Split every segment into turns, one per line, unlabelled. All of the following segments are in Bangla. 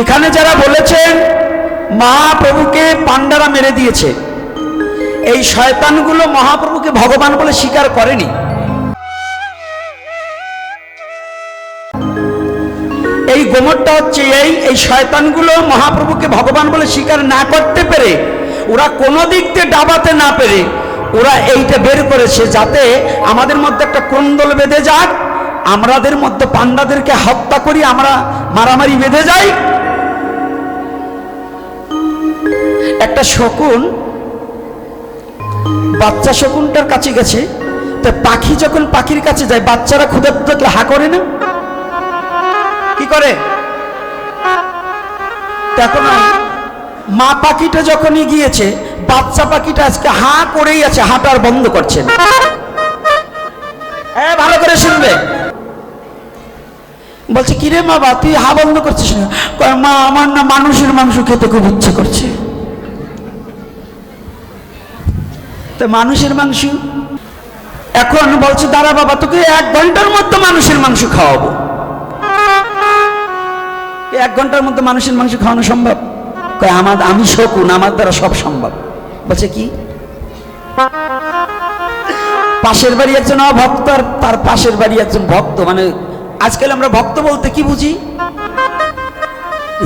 এখানে যারা বলেছেন মহাপ্রভুকে পাণ্ডারা মেরে দিয়েছে, এই শয়তানগুলো মহাপ্রভুকে ভগবান বলে স্বীকার করেনি। এই গোমরটা হচ্ছে এই এই শয়তানগুলো মহাপ্রভুকে ভগবান বলে স্বীকার না করতে পেরে, ওরা কোনো দিক দিয়ে ডাবাতে না পেরে, ওরা এইটা বের করেছে যাতে আমাদের মধ্যে একটা কোন্দল বেঁধে যাক আমাদের মধ্যে পান্ডাদেরকে হত্যা করি, আমরা মারামারি বেঁধে যাই একটা শকুন, বাচ্চা শকুনটার কাছে গেছে, তো পাখি যখন পাখির কাছে যায়, বাচ্চারা দেখলে হা করে না? কি করে? দেখো না মা পাখিটা যখনই গিয়েছে, বাচ্চা পাখিটা আজকে হা করেই আছে হাঁটার বন্ধ করছে হ্যাঁ ভালো করে শুনবে। বলছে, কিরে মা বা, তুই হা বন্ধ করছিস না? মা, আমার না মানুষের মাংস খেতে খুব ইচ্ছে করছে। তো মানুষের মাংস। এখন বলছে, দাঁড়া বাবা, তোকে এক ঘণ্টার মধ্যে মানুষের মাংস খাওয়াবো। এক ঘণ্টার মধ্যে মানুষের মাংস খাওয়ানো সম্ভব? আমার, আমি শকুন, আমার দ্বারা সব সম্ভব। বলছে, কি? পাশের বাড়ি একজন অভক্ত আর তার পাশের বাড়ি একজন ভক্ত। মানে আজকাল আমরা ভক্ত বলতে কি বুঝি?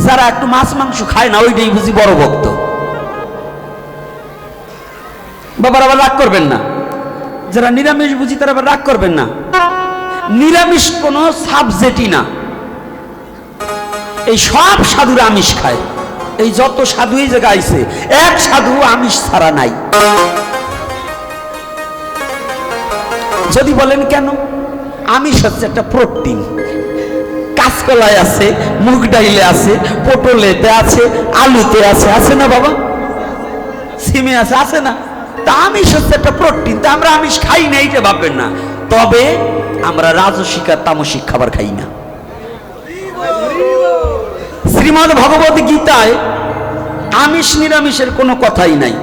যারা একটু মাছ মাংস খায় না, ওইটাই বুঝি বড় ভক্ত। বাবার আবার রাগ করবেন না। যারা নিরামিষ বুঝি তারা আবার রাগ করবেন না। নিরামিষ কোনো সাবজেক্টই না। এই সব সাধুরা আমিষ খায়। এই যত সাধু এই জায়গায় আইছে, এক সাধু আমিষ ছাড়া নাই। যদি বলেন কেন? আমিষ হচ্ছে একটা প্রোটিন কাঁচকলায় আছে, মুগ ডাইলে আছে, পটলেতে আছে, আলুতে আছে। আছে না বাবা? সিমে আছে আছে না? তা আমিষ হচ্ছে একটা প্রোটিন, তা আমরা আমিষ খাই না এইটা ভাববেন না। তবে আমরা রাজসিক আর তামসিক খাবার খাই না। শ্রীমদ ভগবত গীতায় আমিষ নিরামিষের কোনো কথাই নাই।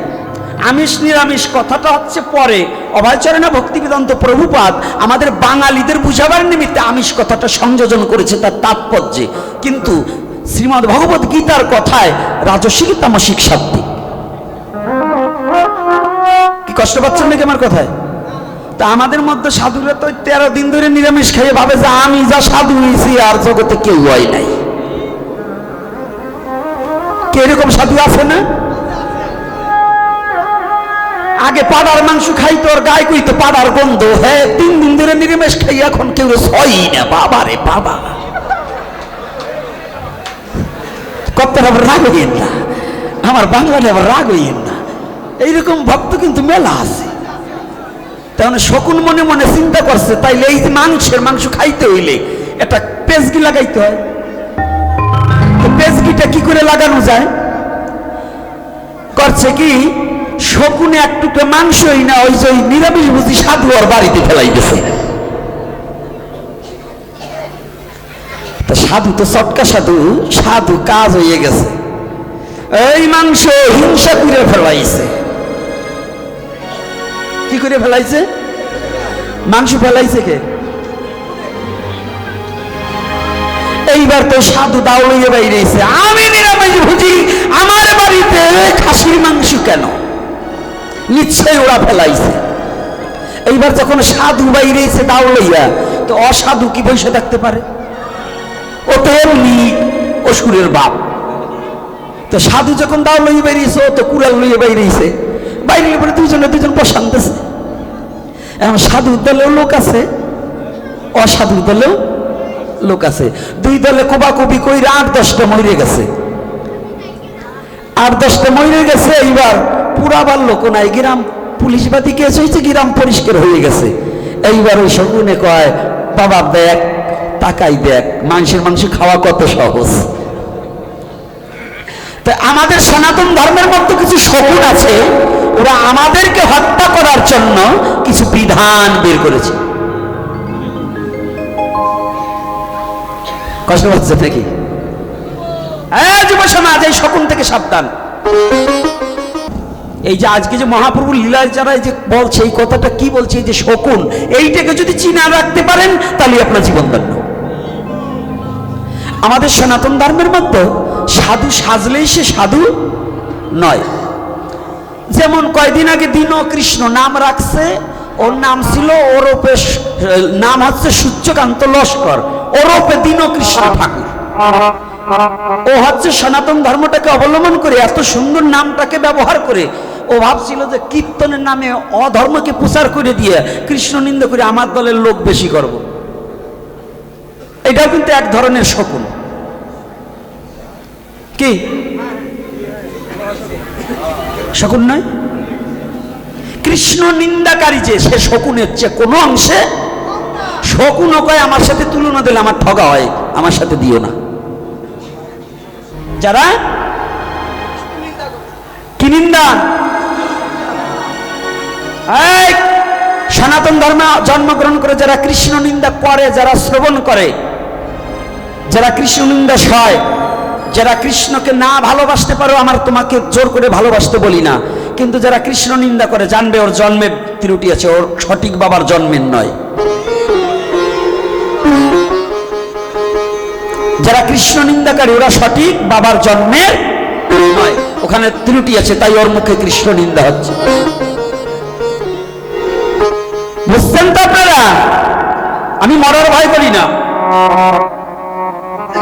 আমিষ নিরামিষ কথাটা হচ্ছে পরে। অভয়চরণা ভক্তিবেদান্ত প্রভুপাত আমাদের বাঙালিদের বুঝাবার নিমিত্তে আমিষ কথাটা সংযোজন করেছে তার তাৎপর্যে। কিন্তু শ্রীমদ ভগবত গীতার কথায় রাজসিক তামসিক শাব্দিক কষ্ট পাচ্ছেন নাকি আমার কথায়? তা আমাদের মধ্যে সাধুরা তো তেরো দিন ধরে নিরামিষ খেয়ে ভাবে যে আমি যা সাধু হয়েছি আর জগতে কেউ হয় নাই। কে এরকম সাধু আছে না? আগে পাড়ার মাংস খাইতো, আর গায়ে কইতো পাড়ার গন্ধ। হ্যাঁ তিন দিন ধরে নিরামিষ খাই, এখন কেউ সই না। বাবা রে বাবা। কত রাগ হইয়েন না। আমার বাংলাতে আবার রাগ হইয়েন না। এইরকম ভক্ত কিন্তু মেলা আছে। তাহলে শকুন মনে মনে চিন্তা করছে, তাইলে এই যে মাংসের মাংস খাইতে হইলে একটা পেজগি লাগাইতে হয়। তো পেজগিটা কি করে লাগানো যায়? করছে কি, শকুনে এক টুকরো মাংসই না, ওই যে নিরামিষ বুঝি সাধু আর বাড়িতে ফেলাইতেছে। সাধু তো চটকা সাধু সাধু কাজ হয়ে গেছে। এই মাংস হিংসা করে ফেলাইছে। কি করে ফেলাইছে? মাংস ফেলাইছে কে? এইবার তো সাধু দাও লইয়ে বাইরেছে আমি নিরামিষ ভুজি, আমার বাড়িতে খাসির মাংস কেন? নিশ্চয় ওরা ফেলাইছে। এইবার যখন সাধু বাইরেছে দাও লইয়া, তো অসাধু কি বসে থাকতে পারে? ও তো এমনি অসুরের বাপ। তো সাধু যখন দাও লইয়ে বেরিয়েছে, ও তো কুড়াল লইয়ে বাইরেছে বাইরে পরে দুজনে দুজন বসানতেছে এখন সাধু দলেও লোক আছে, অসাধু দলেও লোক আছে। দুই দলে কোবাকুবি কইরে আট দশটা মরে গেছে। আট দশটা মরে গেছে, এইবার পুরাবার লোক নাই, গ্রাম পুলিশ বাতি কেস হয়েছে গ্রাম পরিষ্কার হয়ে গেছে। এইবার ওই শগুনে কয়, বাবা দেখ, তাকাই দেখ, মাংসের মাংস খাওয়া কত সহজ। আমাদের সনাতন ধর্মের মধ্যে কিছু শকুন আছে, ওরা আমাদেরকে হত্যা করার জন্য কিছু বিধান বের করেছে। কষ্ট হচ্ছে নাকি হ্যাঁ যুব সমাজ, এই শকুন থেকে সাবধান। এই যে আজকে যে মহাপ্রভু লীলায় যারা যে বলছে, এই কথাটা কি বলছে যে শকুন, এইটাকে যদি চিনা রাখতে পারেন, তাহলে আপনার জীবন ধন্য। আমাদের সনাতন ধর্মের মধ্যে সাধু সাজলেই সে সাধু নয়। যেমন কয়দিন আগে দীন কৃষ্ণ নাম রাখছে, ওর নাম ছিল ওরপে নাম হচ্ছে সূর্যকান্ত লস্কর, ওরপে দিন কৃষ্ণ ঠাকুর। ও হচ্ছে সনাতন ধর্মটাকে অবলম্বন করে এত সুন্দর নামটাকে ব্যবহার করে, ও ভাবছিল যে কীর্তনের নামে অধর্মকে প্রচার করে দিয়ে কৃষ্ণ নিন্দা করে আমার দলের লোক বেশি করব। এটা কিন্তু এক ধরনের শকুন। কি? শকুন নয়। কৃষ্ণ নিন্দাকারী যে, সে শকুনের চেয়ে কোনো অংশে শকুন কয়, আমার সাথে তুলনা দিলে আমার ঠগা হয়, আমার সাথে দিও না। যারা? কি নিন্দা? সনাতন ধর্মে জন্মগ্রহণ করে যারা কৃষ্ণ নিন্দা করে, যারা শ্রবণ করে, যারা কৃষ্ণ নিন্দা সয় যারা কৃষ্ণকে না ভালোবাসতে পারো, আমার তোমাকে জোর করে ভালোবাসতে বলি না। কিন্তু যারা কৃষ্ণ নিন্দা করে, জানবে ওর জন্মের ত্রুটি আছে, ওর সঠিক বাবার জন্মের নয়। যারা কৃষ্ণ নিন্দাকারী, ওরা সঠিক বাবার জন্মের নয়। ওখানে ত্রুটি আছে, তাই ওর মুখে কৃষ্ণ নিন্দা হচ্ছে। বুঝছেন তো আপনারা? আমি মরার ভয় করি না।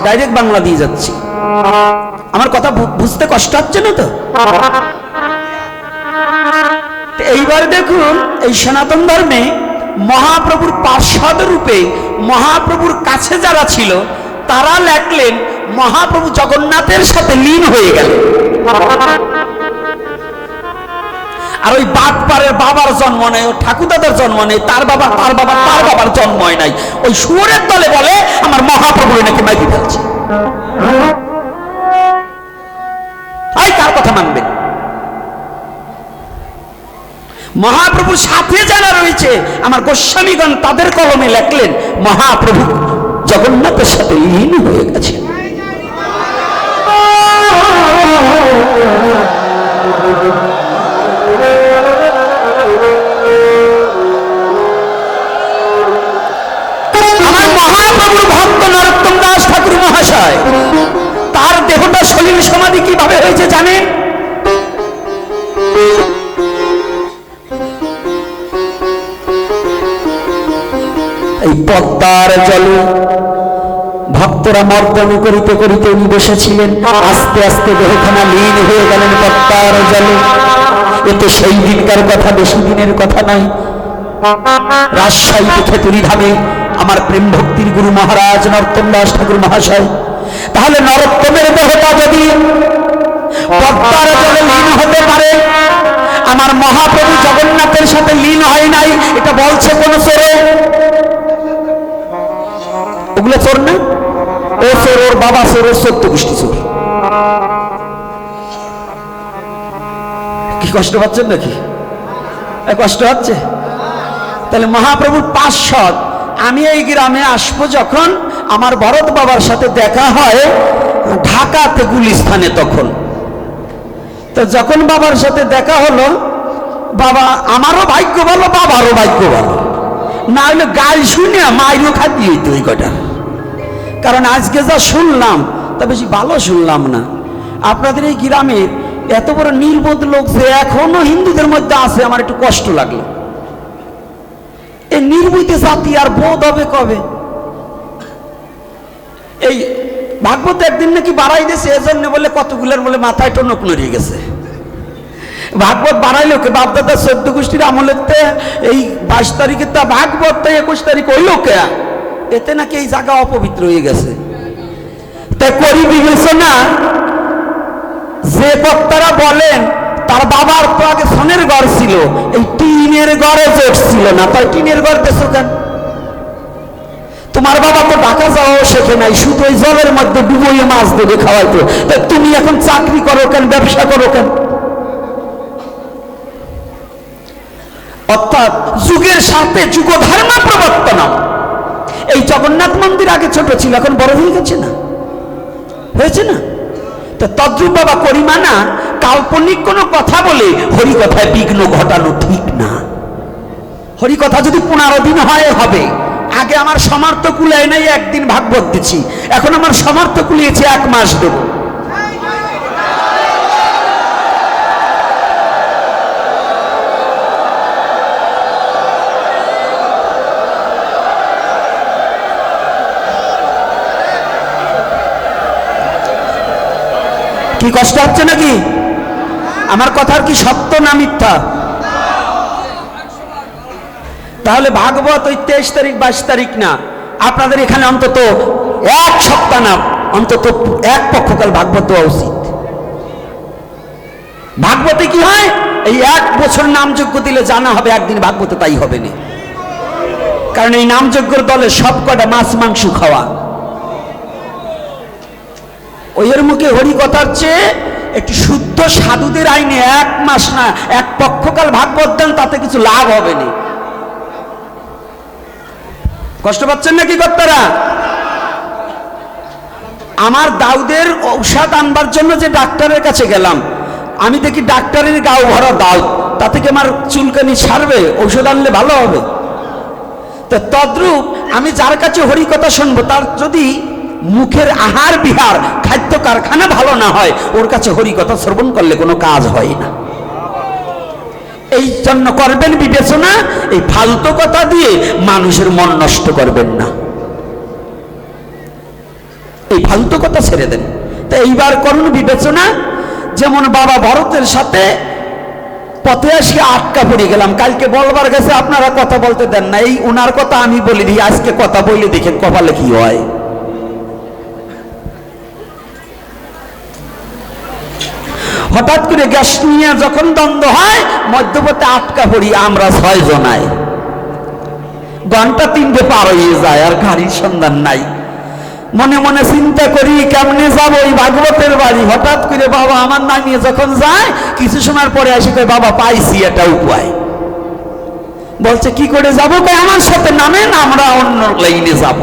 ডাইরেক্ট বাংলা দিয়ে যাচ্ছি। আমার কথা বুঝতে কষ্ট হচ্ছে না তো? এইবার দেখুন, এই সনাতন ধর্মে মহাপ্রভুর পার্শ্বদ রূপে মহাপ্রভুর কাছে যারা ছিল, তারা লেখলেন, মহাপ্রভু জগন্নাথের সাথে লীন হয়ে গেল। আর ওই বাটপাড়ের বাবার জন্ম নেই ও ঠাকুরদাদার জন্ম নেই, তার বাবা তার বাবা, তার বাবার জন্ম হয় নাই। ওই সুরের দলে বলে, আমার মহাপ্রভু নাকি মাইকি ফেলছে? মহাপ্রভুর সাথে যারা রয়েছে, আমার গোস্বামীগণ তাদের কলমে লেখলেন, মহাপ্রভু জগন্নাথের সাথে লীন হয়ে গেছে। মহাপ্রভুর ভক্ত মহাশয়, তার দেহটা সলিল সমাধি কীভাবে হয়েছে জানেন? এই পদ্মার জলে ভক্তরা মর্দন করিতে করিতে উনি বসেছিলেন আস্তে আস্তে দেহখানা লীন হয়ে গেলেন পদ্মার জলে। এতে সেই দিনকার কথা বেশি দিনের কথা নয়। রাজশাহী খেতুরি ধামে আমার প্রেম ভক্তির গুরু মহারাজ নরোত্তম দাস ঠাকুর মহাশয়। তাহলে নরোত্তমের দেহটা যদি পদ্মার জলে লীন হতে পারে, আমার মহাপ্রভু জগন্নাথের সাথে লীন হয় নাই, এটা বলছে কোন চোরে ওগুলো চোর না? ও চোর ওর বাবা চোর ওর সত্য গোষ্ঠী চোর কি কষ্ট পাচ্ছেন নাকি? কষ্ট হচ্ছে? তাহলে মহাপ্রভুর পাঁচশত আমি এই গ্রামে আসব যখন আমার ভরত বাবার সাথে দেখা হয়, ঢাকাতে গুলিস্থানে তখন। তো যখন বাবার সাথে দেখা হলো, বাবা আমারও ভাগ্য ভালো, বাবারও ভাগ্য ভালো। না হলে গাল শুনে মাইরও হইতো ওই কটা। কারণ আজকে যা শুনলাম, তা বেশি ভালো শুনলাম না। আপনাদের এই গ্রামের এত বড় নির্বোধ লোক যে এখনও হিন্দুদের মধ্যে আছে, আমার একটু কষ্ট লাগল। এই নির্বুদ্ধ জাতি আর বোধ হবে কবে? এই ভাগবত একদিন নাকি বাড়াই দিয়েছে, এজন্য বলে কতগুলোর বলে মাথায় টনক নড়িয়ে গেছে। ভাগবত বাড়াইলো কে? বাপদাদা চোদ্দ গোষ্ঠীর আমলেতে এই বাইশ তারিখে তা ভাগবত একুশ তারিখ হইল কে? এতে নাকি এই জায়গা অপবিত্র হয়ে গেছে। তাই করি বিবেচনা, যে বক্তারা বলেন, তার বাবার তো আগে সোনের ঘর ছিল, এই টিনের ঘরে জোট ছিল না। তাই টিনের ঘর দেশো কেন? তোমার বাবা তো ঢাকা যাওয়াও শেখে নাই, শুধু ওই জলের মধ্যে ডুবইয়ে মাছ দেবে খাওয়াইতো। তা তুমি এখন চাকরি করো কেন, ব্যবসা করো কেন? অর্থাৎ যুগের সাথে যুগ ধর্ম প্রবর্তন। এই জগন্নাথ মন্দির আগে ছোট ছিল, এখন বড় হয়ে গেছে না? হয়েছে না? তো তদ্রুপ বাবা করিমানা কাল্পনিক কোনো কথা বলে হরিকথায় বিঘ্ন ঘটানো ঠিক না। হরিকথা যদি পনেরো দিন হয়, হবে। আগে আমার সমার্থ কুলায় নাই, একদিন ভাগ দিচ্ছি এখন আমার সমার্থ কুলিয়েছে এক মাস দেব। কি কষ্ট হচ্ছে নাকি? আমার কথার কি সত্য না মিথ্যা? তাহলে ভাগবত ওই তেইশ তারিখ, বাইশ তারিখ না, আপনাদের এখানে অন্তত এক সপ্তাহ না, অন্তত এক পক্ষকাল ভাগবত দেওয়া উচিত। ভাগবতে কি হয়? এই এক বছর নামযোগ্য দিলে জানা হবে, একদিন ভাগবতে তাই হবে না। কারণ এই নামযজ্ঞর দলে সব কটা মাছ, মাংস খাওয়া। ওইয়ের মুখে হরি কথার চেয়ে একটু শুদ্ধ সাধুদের আইনে এক মাস না, এক পক্ষকাল ভাগবত দেন, তাতে কিছু লাভ হবে না। কষ্ট পাচ্ছেন নাকি কর্তারা? আমার দাউদের ঔষধ আনবার জন্য যে ডাক্তারের কাছে গেলাম, আমি দেখি ডাক্তারের গাও ভরা দাও তা থেকে আমার চুলকানি ছাড়বে? ঔষধ আনলে ভালো হবে। তো তদ্রূপ আমি যার কাছে হরি কথা শুনব, তার যদি মুখের আহার, বিহার, খাদ্য কারখানা ভালো না হয়, ওর কাছে হরি কথা শ্রবণ করলে কোনো কাজ হয় না। এই জন্য করবেন বিবেচনা, এই ফালতু কথা দিয়ে মানুষের মন নষ্ট করবেন না। এই ফালতু কথা ছেড়ে দেন। তো এইবার করুন বিবেচনা, যেমন বাবা ভরতের সাথে পথে আসি আটকা পড়ে গেলাম, কালকে বলবার গেছে আপনারা কথা বলতে দেন না, এই ওনার কথা আমি বলি দিই আজকে কথা বলে দেখেন কপালে কি হয়। হঠাৎ করে গ্যাস নিয়ে যখন দ্বন্দ্ব হয়, মধ্যপথে আটকা পড়ি আমরা ছয় জনায় ঘণ্টা তিনটে পার হয়ে যায় আর গাড়ির সন্ধান নাই। মনে মনে চিন্তা করি, কেমনে যাব ওই ভাগবতের বাড়ি? হঠাৎ করে বাবা আমার নামিয়ে যখন যায়, কিছু সময় পরে আসি কই বাবা, পাইছি এটা উপায়। বলছে, কি করে যাব? কই আমার সাথে নামেন আমরা অন্য লাইনে যাব।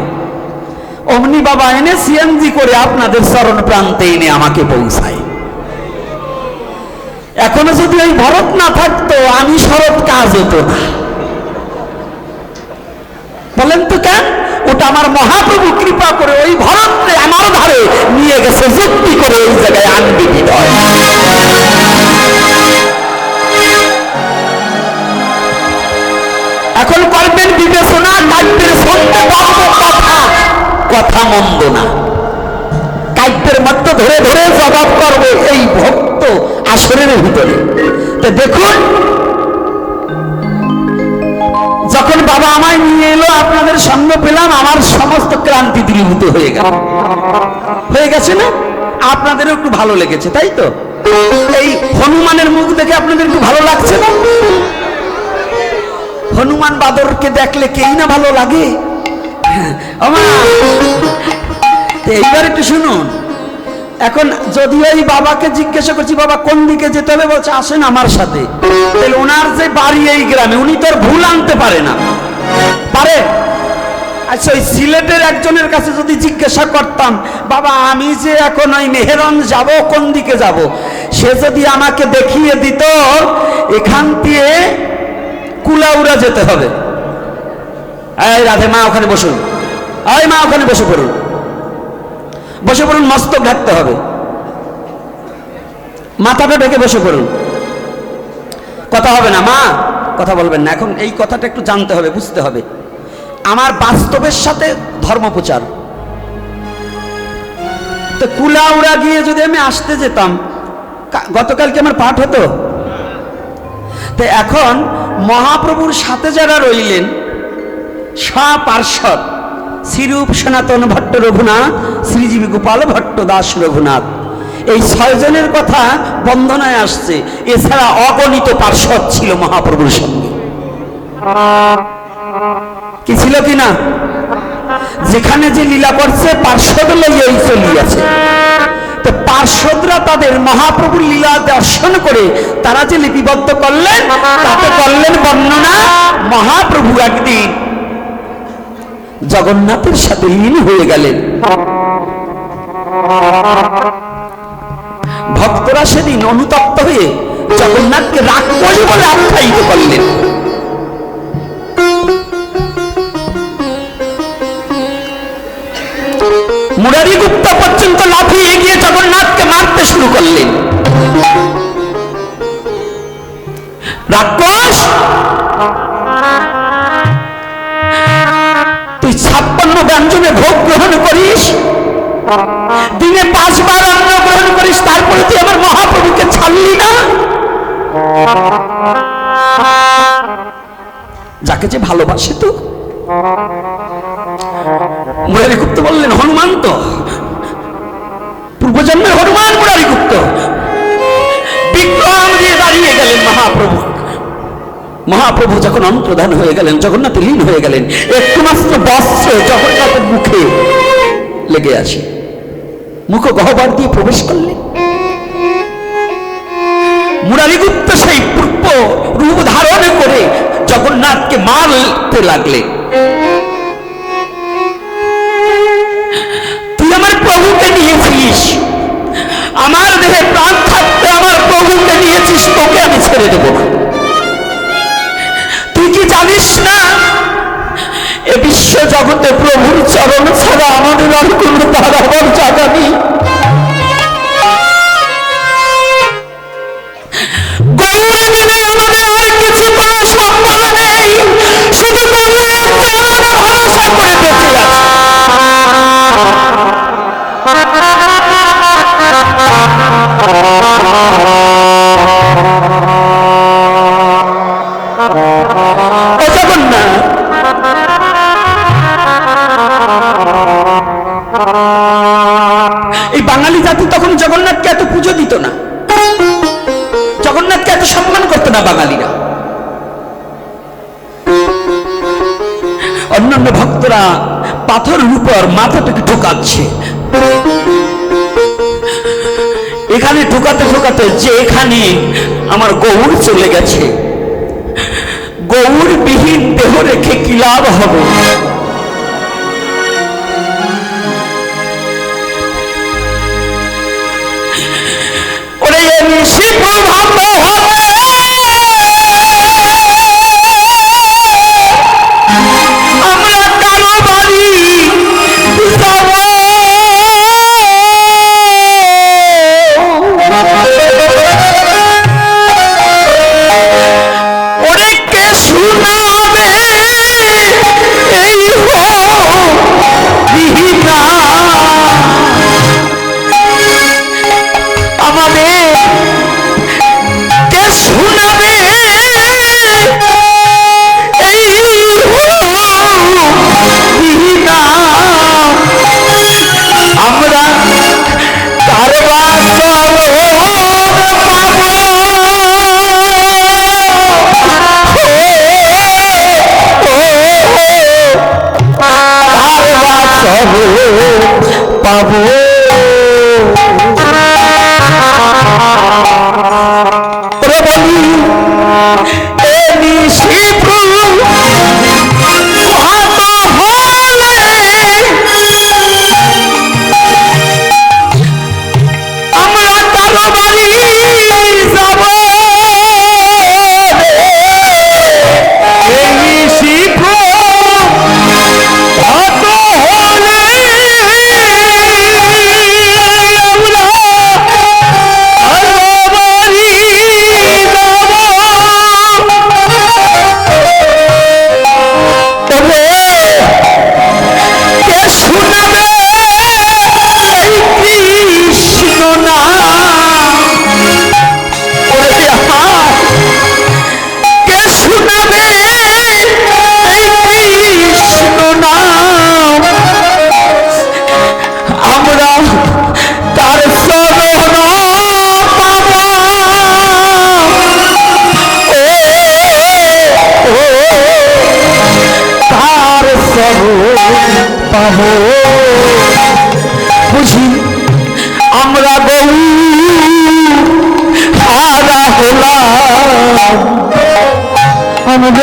অমনি বাবা এনে সিএনজি করে আপনাদের চরণ প্রান্তে এনে আমাকে পৌঁছায়। এখনও যদি ওই ভরত না থাকতো, আমি শরৎ কাজ হতো। না বলেন তো কেন? ওটা আমার মহাপ্রভু কৃপা করে ওই ভরতকে আমার ধারে নিয়ে গেছে, যুক্তি করে এই জায়গায় আনবি এখন করবেন বিবেচনা, কাব্যের পারব কথা কথা মন্দ না। কাব্যের মধ্যে ধরে ধরে জবাব করবে এই ভক্ত। আসরের ভিতরে। তো দেখুন যখন বাবা আমায় নিয়ে এলো আপনাদের সঙ্গ পেলাম আমার সমস্ত ক্রান্তি দূরীভূত হয়ে গেল। হয়ে গেছে না? আপনাদেরও একটু ভালো লেগেছে তাই তো? এই হনুমানের মুখ দেখে আপনাদের একটু ভালো লাগছে না? হনুমান বাদরকে দেখলে কেই না ভালো লাগে? হ্যাঁ, আমা এইবার একটু শুনুন। এখন যদি ওই বাবাকে জিজ্ঞাসা করছি, বাবা, কোন দিকে যেতে হবে? বলছে, আসেন আমার সাথে। তাহলে ওনার যে বাড়ি এই গ্রামে, উনি তো ভুল আনতে পারে না। পারে? আচ্ছা ওই সিলেটের একজনের কাছে যদি জিজ্ঞাসা করতাম, বাবা, আমি যে এখন ওই মেহেরন যাব, কোন দিকে যাব? সে যদি আমাকে দেখিয়ে দিত, এখান দিয়ে কুলাউড়া যেতে হবে। এই রাধে, মা, ওখানে বসুন। এই মা, ওখানে বসে পড়ুন। বসে পড়ুন মস্তক ঢাকতে হবে। মাথাটা ঢেকে বসে পড়ুন। কথা হবে না, মা, কথা বলবেন না। এখন এই কথাটা একটু জানতে হবে, বুঝতে হবে। আমার বাস্তবের সাথে ধর্ম প্রচার। তো কুলাউড়া গিয়ে যদি আমি আসতে যেতাম গতকালকে আমার পাঠ হতো? তো এখন মহাপ্রভুর সাথে যারা রইলেন স্বপার্শ্বদ শ্রীরূপ সনাতন ভট্ট রঘুনাথ, শ্রীজীবী গোপাল ভট্ট দাস রঘুনাথ। এই ছয়জনের কথা বন্দনায় আসছে। এছাড়া অগণিত পার্শ্বদ ছিল মহাপ্রভুর সঙ্গে। কি ছিল কি না? যেখানে যে লীলা করছে, পার্শ্বদ লইয়াই চলিয়াছে। তো পার্শ্বদরা তাদের মহাপ্রভুর লীলা দর্শন করে তারা যে লিপিবদ্ধ করলেন, তাতে করলেন বর্ণনা মহাপ্রভু একদিন জগন্নাথের সাথে লীল হয়ে গেলেন। ভক্তরা সেদিন অনুতপ্ত হয়ে জগন্নাথকে রাগ করে বলে আখ্যায়িত করলেন। মুরারি গুপ্তা পর্যন্ত লাফিয়ে এগিয়ে জগন্নাথকে মারতে শুরু করলেন। রাক্ষস! ব্যঞ্জনে ভোগ গ্রহণ করিস। দিনে পাঁচবার অন্ন গ্রহণ করিস, তারপরে তুই আমার মহাপ্রভুকে ছাড়লি না। যাকে যে ভালোবাসে তো। মুরারি গুপ্ত বললেন, হনুমান তো। পূর্বজন্মের হনুমান মুরারি গুপ্ত বিক্রম দিয়ে দাঁড়িয়ে গেলেন মহাপ্রভু। মহাপ্রভু যখন অন্তর্ধান হয়ে গেলেন, জগন্নাথ লীন হয়ে গেলেন একটু মাত্র বস্ত্র জগন্নাথের মুখে লেগে আছে। মুখ গহ্বর দিয়ে প্রবেশ করলেন। মুরারিগুপ্ত সেই পূর্ব রূপ ধারণ করে জগন্নাথকে মারতে লাগলে। তুই আমার প্রভুকে নিয়েছিস। আমার দেহে প্রাণ থাকতে আমার প্রভুকে নিয়েছিস, তোকে আমি ছেড়ে দেবো। না জানিস না? এ বিশ্ব জগতে প্রভুর চরণ ছাড়া আমাদের আর কোনো দাঁড়াবার উপর মাথাটাকে ঢোকাচ্ছে। এখানে ঢোকাতে ঢোকাতে যে এখানে আমার গৌর চলে গেছে। গৌর বিহীন দেহ রেখে কি লাভ হবে? ওরে এমনি শিব ভাব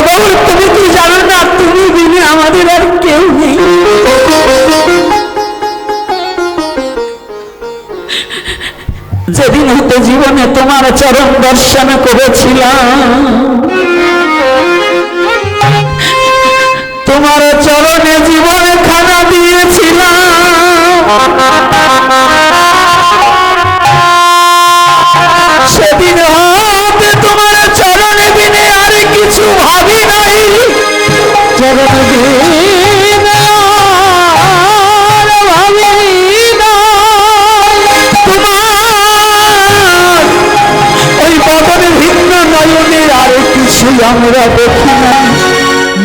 তুমি কি জানো না? তুমি কি জানো না তুমি বিনে আমাদের আর কেউ নেই যেদিন হতে জীবনে তোমার চরণ দর্শন করেছিলাম। তোমার চরণে জীবন খানা দিয়েছিলাম। সেদিন হতে তোমার চরণে দিনে আর কিছু ভাবি নাই। চরণ আমরা দেখি না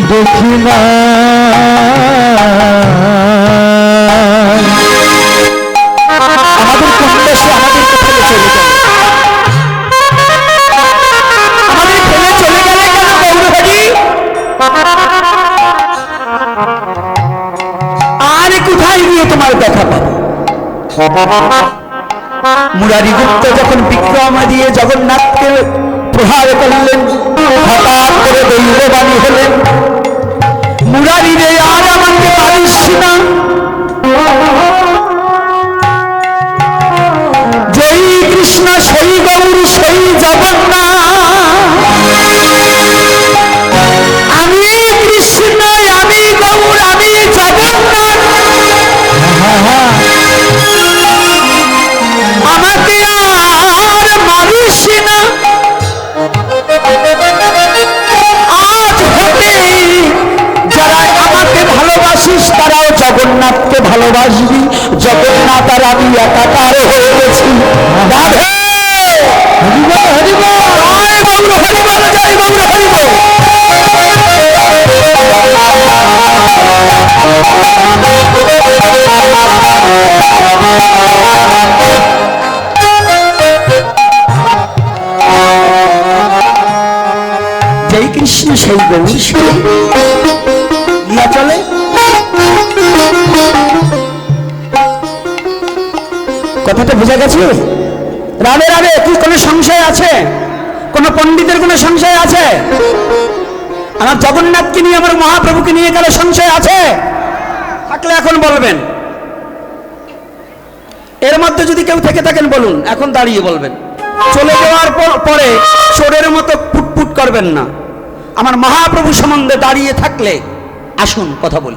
দেখি না আমাদের চলে গেল আমাদের চলে কোথায় দেখা পাবো? মুরারি গুপ্ত যখন বিক্রমা দিয়ে জগন্নাথকে প্রহার করলেন হঠাৎ করে দৈববাণী হলেন মুরারি রে আর আমাকে পারিস না। জগন্নাথকে ভালোবাসবি জগন্নাথ আর আমি একাকার হয়ে গেছি। রাধে! জয় কৃষ্ণ সেই গৌর। কথাটা বোঝা গেছে? রাধে রাধে, কি কোনো সংশয় আছে? কোনো পণ্ডিতের কোনো সংশয় আছে? আমার জগন্নাথকে নিয়ে, আমার মহাপ্রভুকে নিয়ে কারও সংশয় আছে? থাকলে এখন বলবেন। এর মধ্যে যদি কেউ থেকে থাকেন, বলুন, এখন দাঁড়িয়ে বলবেন। চলে যাওয়ার পর- চোরের মতো পুটপুট করবেন না। আমার মহাপ্রভু সম্বন্ধে দাঁড়িয়ে থাকলে, আসুন, কথা বলি।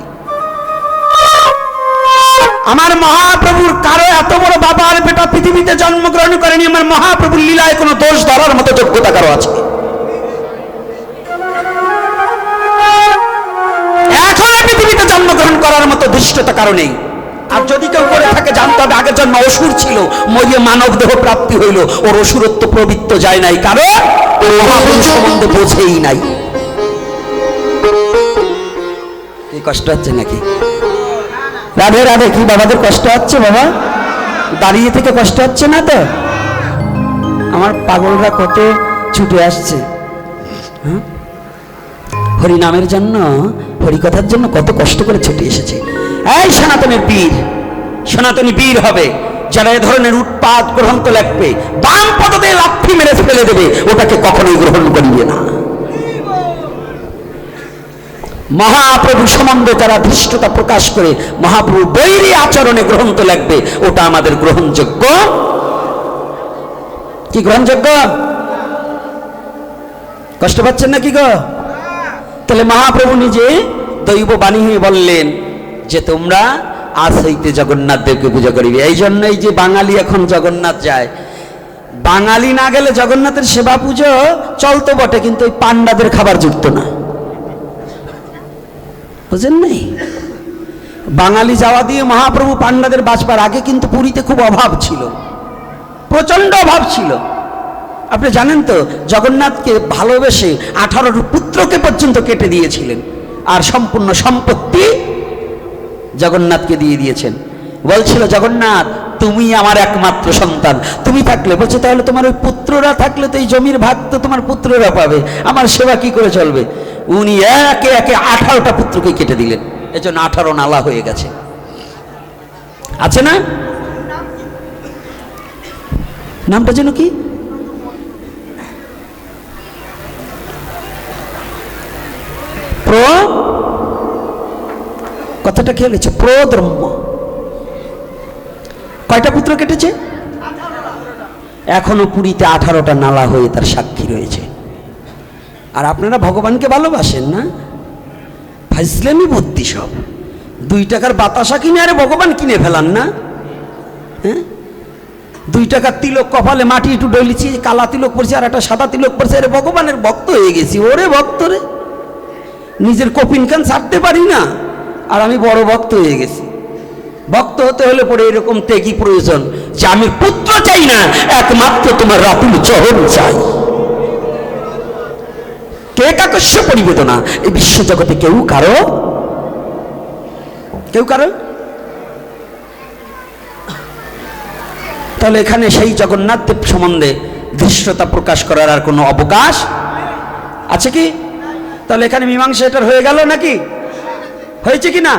আমার মহাপ্রভুর কারও এত বড় বাবার বেটা পৃথিবীতে জন্মগ্রহণ করেনি, আমার মহাপ্রভুর লীলায় কোনো দোষ ধরার মতো যোগ্যতা কারও আছে? জন্মগ্রহণ করার মতো ধৃষ্টতা কারও নেই। আর যদি কেউ করে থাকে, জানতে হবে আগের জন্ম অসুর ছিল মরিয়ে মানব দেহ প্রাপ্তি হইল, ওর অসুরত্ব প্রবৃত্ত যায় নাই, কারণ ও মহাপুরুষ সম্বন্ধে বোঝেই নাই। কি কষ্ট হচ্ছে নাকি? রাধে রাধে, কি বাবাদের কষ্ট হচ্ছে বাবা? দাঁড়িয়ে থেকে কষ্ট হচ্ছে না তো? আমার পাগলরা কত ছুটে আসছে। হ্যাঁ? হরিনামের জন্য, হরিকথার জন্য কত কষ্ট করে ছুটে এসেছে। এই সনাতনের বীর, সনাতনী বীর হবে, যারা এ ধরনের উৎপাদ গ্রহণ তো লাগবে। বাম পদতে লাথি মেরে ফেলে দেবে, ওটাকে কখনোই গ্রহণ করিবে না। মহাপ্রভু সম্বন্ধে যারা ধৃষ্টতা প্রকাশ করে মহাপ্রভু বৈরী আচরণে গ্রন্থ লাগবে, ওটা আমাদের গ্রহণযোগ্য? কি গ্রহণযোগ্য? কষ্ট পাচ্ছেন না কি গো? তাহলে মহাপ্রভু নিজে দৈব বাণী হয়ে বললেন যে তোমরা আজ হইতে জগন্নাথ দেবকে পূজা করিবে। এই জন্যই যে বাঙালি এখন জগন্নাথ যায়। বাঙালি না গেলে জগন্নাথের সেবা পুজো চলতো বটে, কিন্তু ওই পান্ডাদের খাবার জুটত না। বুঝেন নাই? বাঙালি যাওয়া দিয়ে মহাপ্রভু পান্ডাদের বাঁচবার আগে কিন্তু পুরীতে খুব অভাব ছিল। প্রচণ্ড অভাব ছিল। আপনি জানেন তো, জগন্নাথকে ভালোবেসে আঠারোর পুত্রকে পর্যন্ত কেটে দিয়েছিলেন। আর সম্পূর্ণ সম্পত্তি জগন্নাথকে দিয়ে দিয়েছেন। বলছিল, জগন্নাথ তুমি আমার একমাত্র সন্তান। তুমি থাকলে বলছে, তাহলে তোমার ওই পুত্ররা থাকলে তো এই জমির ভাগ তো তোমার পুত্ররা পাবে। আমার সেবা কি করে চলবে? উনি একে একে আঠারোটা পুত্রকে কেটে দিলেন। এজন্য আঠারো নালা হয়ে গেছে। আছে না? নামটা যেন কি? প্র? কথাটা খেয়াল হচ্ছে প্রদ্রম্য। কয়টা পুত্র কেটেছে? এখনও পুরীতে আঠারোটা নালা হয়ে তার সাক্ষী রয়েছে। আর আপনারা ভগবানকে ভালোবাসেন না? ফাইসলামি বুদ্ধি সব। দুই টাকার বাতাসা কিনে আরে ভগবান কিনে ফেলান না? হ্যাঁ? দুই টাকার তিলক কপালে মাটি একটু ডলিছি, কালা তিলক পড়ছে আর একটা সাদা তিলক পড়ছে, আরে ভগবানের ভক্ত হয়ে গেছি। ওরে ভক্ত রে। নিজের কপিন খান ছাড়তে পারি না। আর আমি বড় ভক্ত হয়ে গেছি। ভক্ত হতে হলে পরে এরকম ত্যাগী প্রয়োজন যে আমি পুত্র চাই না, একমাত্র তোমার রাতুল চহন চাই। কে কাকস্য পরিবেদনা? এই বিশ্ব জগতে কেউ কারও? কেউ কারও? তাহলে এখানে সেই জগন্নাথ দেব সম্বন্ধে দৃশ্যতা প্রকাশ করার আর কোনো অবকাশ আছে কি? তাহলে এখানে মীমাংসা এটার হয়ে গেল নাকি? হয়েছে কি না?